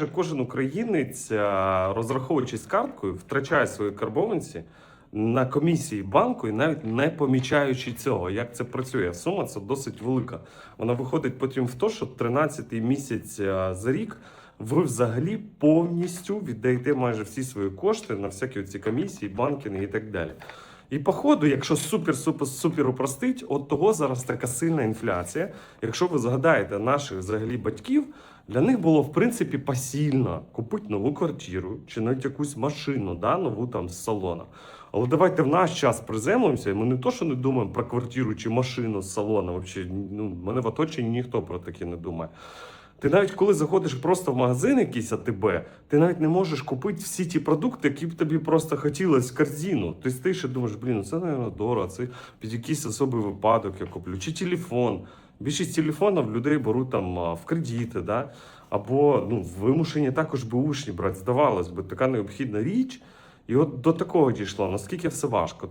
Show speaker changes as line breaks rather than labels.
майже кожен українець, розраховуючись карткою, втрачає свої карбованці на комісії банку і навіть не помічаючи цього. Як це працює? Сума це досить велика. Вона виходить потім в те, що 13-й місяць а, за рік. Ви взагалі повністю віддаєте майже всі свої кошти на всякі ці комісії, банкінги і так далі. І по ходу, якщо супер супер супер упростить, от того зараз така сильна інфляція. Якщо ви згадаєте наших взагалі батьків, для них було в принципі посильно купити нову квартиру чи навіть якусь машину, да, нову там з салона. Але давайте в наш час приземлимося, і ми не то, що не думаємо про квартиру чи машину з салона. Взагалі, ну, мене в оточенні ніхто про таке не думає. Ти навіть коли заходиш просто в магазин якийсь АТБ, ти навіть не можеш купити всі ті продукти, які б тобі просто хотілося в корзину. Тобто ти ще думаєш, блін, ну це, мабуть, дорого, це під якийсь особий випадок я куплю. Чи телефон. Більшість телефонів людей беруть там в кредити, да? або ну, вимушені також бушні брати. Здавалось би, така необхідна річ. І от до такого дійшло, наскільки все важко.